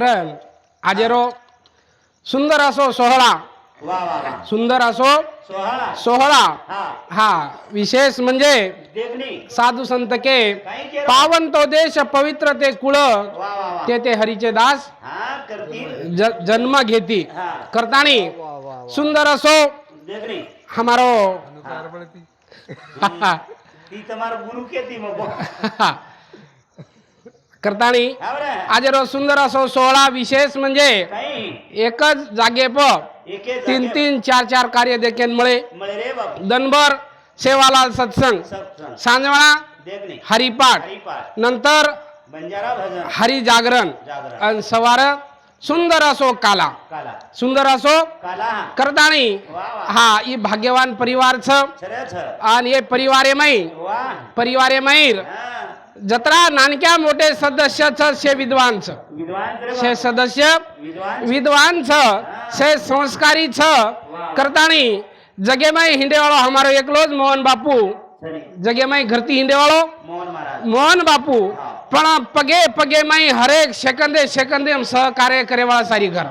मात्र आजेरो सुंदर असो सोहळा. सुंदर असो सोहळा. हा. विशेष म्हणजे साधू संत के पावन तो देश पवित्र ते कुळ. ते ते हरीचे दास जन्म घेती. करतानी सुंदर असो हमारो. गुरु करतानी आज सुंदर असो सोहळा विशेष म्हणजे एकच जागे प एके तीन तीन चार चार कार्य देखील दनभर सेवालाल सत्संग. सांजवळा हरिपाठ. नंतर हरी जागरण. आणि सवार सुंदर असो काला. सुंदर असो काला. हा हा भाग्यवान परिवार छ छरे छ आणि हे परिवारे मै वा. परिवारे मैर जत्रा नानक्या मोठे सदस्य छ शे विद्वान बापू. सदस्य विद्वान? शे संस्कारी छ करताणी. जगेमाई हिंडेवाळो हमारो एकलोज मोहन बापू. छरे जगेमाई घरती हिंडेवाळो मोहन बापू. पण पगे पगे माई हरेक सेकंदे सेकंदे हम सहकार्य करेवाळा सारी घर.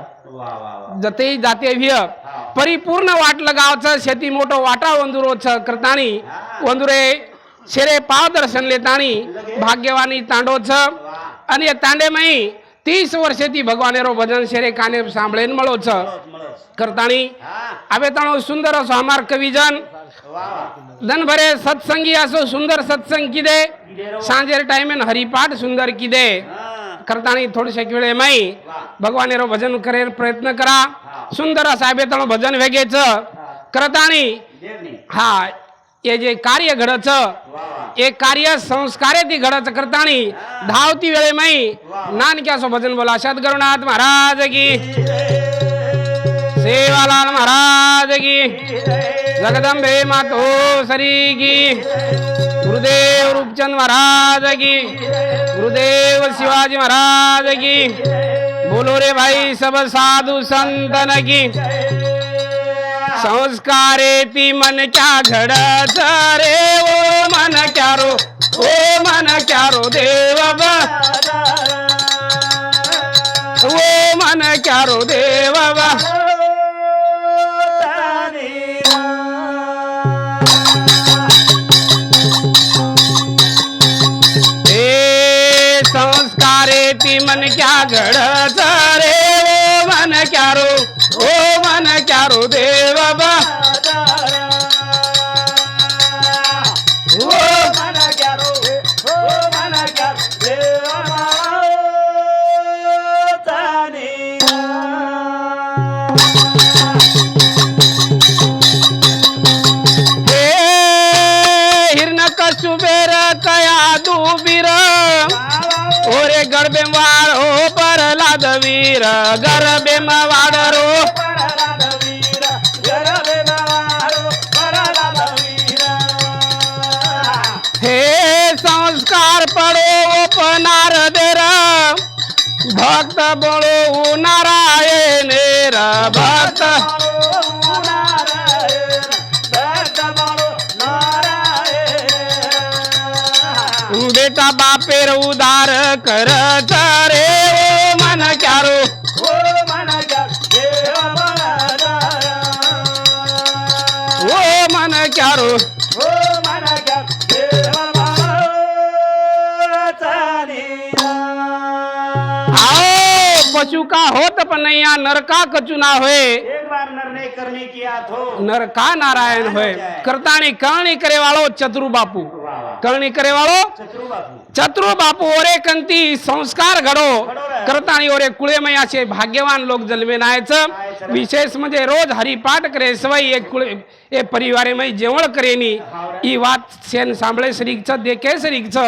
जतेही जाते विय परिपूर्ण वाटलं गावचं शेती શેરે પાવદર્શન લેતાણી ભાગ્યવાની તાંડો છ અને એ તાંડેમાં ત્રીસ વર્ષેથી ભગવાનેરો ભજન શેરે કાને સાંભળે મળો છ કરતાણી હવે તણો સુંદર હશો અમાર કવિજન ધન ભરે સત્સંગી હશો સુંદર સત્સંગ કીધે સાંજે ટાઈમે હરિપાઠ સુંદર કીધે કરતાણી થોડીશેક વેળે મય ભગવાન એરો ભજન કરે પ્રયત્ન કરા સુંદર સાહેબે તણો ભજન વેગે છ કરતાણી હા हा जे कार्य घडच हे कार्य संस्कारे ती घडच करताणी धावती वेळे माई नानक्यासो भजन बोला सद्गुरुनाथ महाराज की. सेवालाल महाराज की. जगदंबे मातो सरी की. गुरुदेव रूपचंद महाराज की. गुरुदेव शिवाजी महाराज की. बोलो रे भाई सब साधु संतन की. संस्कारे ती मनच्या घडत रे ओ मन चारो ओ मन चारो देव ओ मन चारो देव संस्कारे ती मनच्या घडत मन क्या रो ओ मन क्या रो। वीर गरबे वाडरो हे संस्कार पडो ओपनार देर. भक्त बळो नारायण र भक्त. बेटा बापेर उदार करत ओ मन क्यारो आओ पशु का होत पण नैया नरका कचू ना होय एक बार निर्णय करने की आत हो नर का नारायण होय करताणी करणी करे वाळो चतुरु बापू वाह वाह करणी करे वाळो चतुर बापू चतुर बापू ओरे कंती संस्कार घडो करताणी ओरे कुळेमय असे भाग्यवान लोक जन्मे नायचं विशेष म्हणजे रोज हरिपाठ करे सवय एक कुळे ए परिवारेमय जेवण करेनी ही વાત સેન સાંભળે શરીક છે દેખે શરીક છે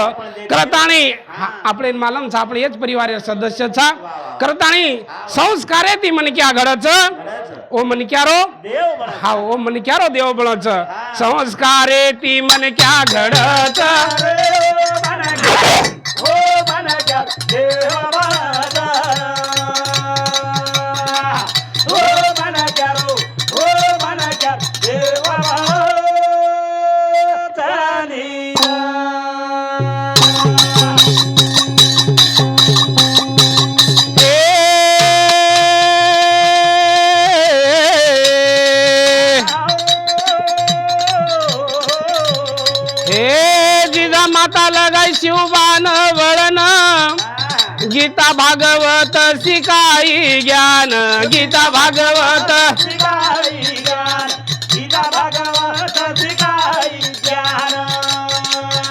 કરતાણી હા, આપણે માલમ છે આપણે એ જ પરિવારે સદસ્ય છે કરતાણી સંસ્કારે તી મને ક્યાં ઘડે છે ઓમ મને ક્યારો? હા ઓમ મને ક્યારો દેવ બળો છે સંસ્કારે ટી મને ક્યાં ઘડત? ઓ મને ક્યાં દેવ हे जिजा माता लगाई शिवबान वळण. गीता भागवत शिकाई ज्ञान. गीता भागवत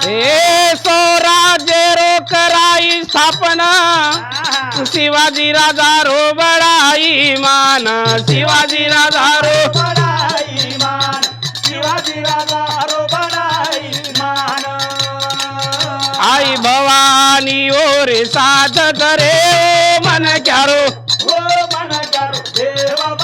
हे स्वराज्य रोकराई स्थापना. शिवाजी राजा रो बडाई मान. शिवाजी राजा रो आई भवानी ओरे साथ करे मन क्यारो हो हो हो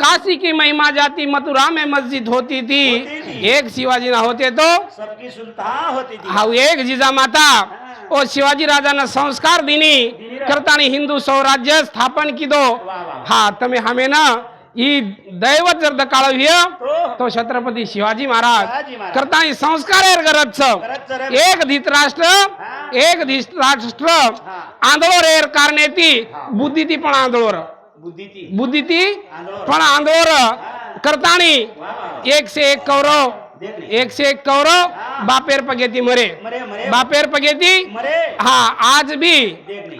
काशी की महिमा जाती मथुरा में मस्जिद होती थी। होती थी। एक शिवाजी ना होते तो? सबकी सुल्तान होती थी। हा एक जिजा माता। ओ शिवाजी राजानं संस्कार दिनी करतानी हिंदू स्वराज्य स्थापन किदो. हा તમે हमे ना ई दैवत जर दकाळव्य तो तो छत्रपती शिवाजी महाराज. करतानी संस्कार गरज. एक धृतराष्ट्र हा. एक धृतराष्ट्र हा. आंधळो एर कारणे हा. बुद्धी ती पण आंधळोर बुद्धी ती ती आंधळोर. पण आंधळोर करतानी वा. एक से एक कौरव एक से एक कौरव बापेर पगेती मरे। बापेर पगेती हा आज भी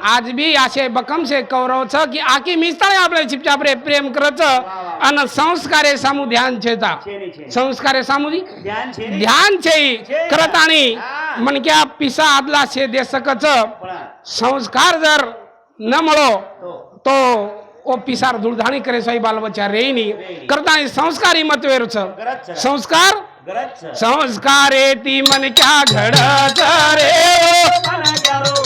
आज भी असे बकम से कौरव छ की आकी मिसता आपले चिपचाप रे प्रेम करच अन संस्कारे सामू ध्यान छेता संस्कारे सामू ध्यान छे करत आणि। क्या पिसा आदला से दे देशकच संस्कार जर न मळो तो। ओ पिसार धुळधाणी करे साई बालबच्चा रेनी करता संस्कारी मतवेरच संस्कार संस्कारे ती मन क्या घडत रे? ओ मन करो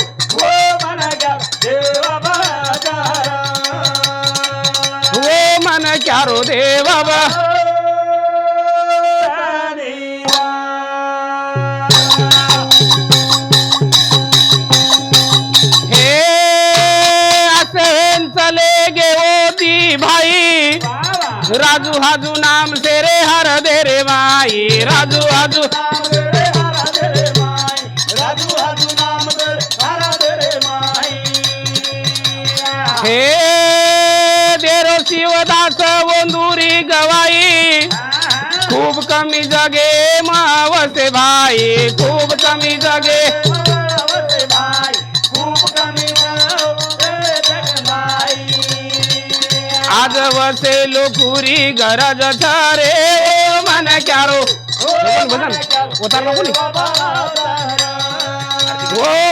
हो मन करो देव राजू हाजू नाम से रे हर दे रे माई। राजू हाजू हे देरो शिवदास वंदुरी गवाई। खूप कमी जगे मावसे भाई खूप कमी जगे आज वसे लोकुरी गरज छरे ओ मन क्यारो बदन बदन उतार नको नी ओ